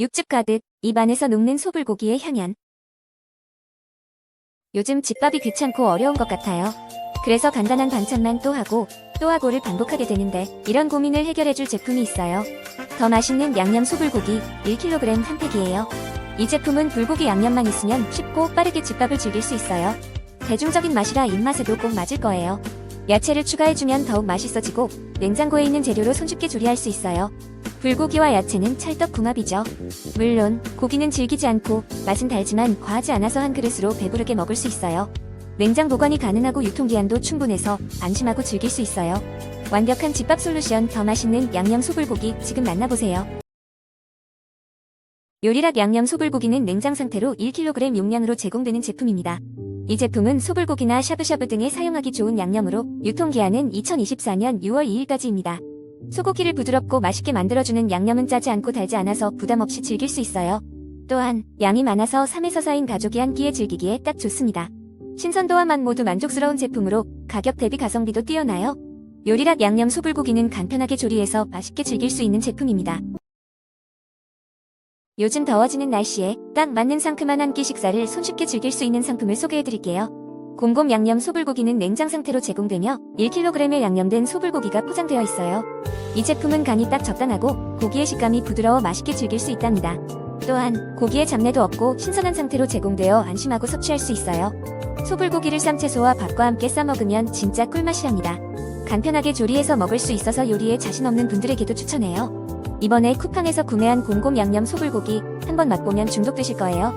육즙 가득 입안에서 녹는 소불고기의 향연. 요즘 집밥이 귀찮고 어려운 것 같아요. 그래서 간단한 반찬만 또 하고 또 하고를 반복하게 되는데 이런 고민을 해결해줄 제품이 있어요. 더 맛있는 양념 소불고기 1kg 한 팩이에요. 이 제품은 불고기 양념만 있으면 쉽고 빠르게 집밥을 즐길 수 있어요. 대중적인 맛이라 입맛에도 꼭 맞을 거예요. 야채를 추가해주면 더욱 맛있어지고 냉장고에 있는 재료로 손쉽게 조리할 수 있어요. 불고기와 야채는 찰떡궁합이죠. 물론 고기는 질기지 않고 맛은 달지만 과하지 않아서 한 그릇으로 배부르게 먹을 수 있어요. 냉장 보관이 가능하고 유통기한도 충분해서 안심하고 즐길 수 있어요. 완벽한 집밥 솔루션 더 맛있는 양념 소불고기 지금 만나보세요. 요리락 양념 소불고기는 냉장 상태로 1kg 용량으로 제공되는 제품입니다. 이 제품은 소불고기나 샤브샤브 등에 사용하기 좋은 양념으로 유통기한은 2024년 6월 2일까지입니다. 소고기를 부드럽고 맛있게 만들어주는 양념은 짜지 않고 달지 않아서 부담 없이 즐길 수 있어요. 또한 양이 많아서 3에서 4인 가족이 한 끼에 즐기기에 딱 좋습니다. 신선도와 맛 모두 만족스러운 제품으로 가격 대비 가성비도 뛰어나요. 요리락 양념 소불고기는 간편하게 조리해서 맛있게 즐길 수 있는 제품입니다. 요즘 더워지는 날씨에 딱 맞는 상큼한 한 끼 식사를 손쉽게 즐길 수 있는 상품을 소개해드릴게요. 곰곰 양념 소불고기는 냉장 상태로 제공되며 1kg의 양념된 소불고기가 포장되어 있어요. 이 제품은 간이 딱 적당하고 고기의 식감이 부드러워 맛있게 즐길 수 있답니다. 또한 고기의 잡내도 없고 신선한 상태로 제공되어 안심하고 섭취할 수 있어요. 소불고기를 쌈채소와 밥과 함께 싸먹으면 진짜 꿀맛이랍니다. 간편하게 조리해서 먹을 수 있어서 요리에 자신 없는 분들에게도 추천해요. 이번에 쿠팡에서 구매한 곰곰 양념 소불고기 한번 맛보면 중독되실 거예요.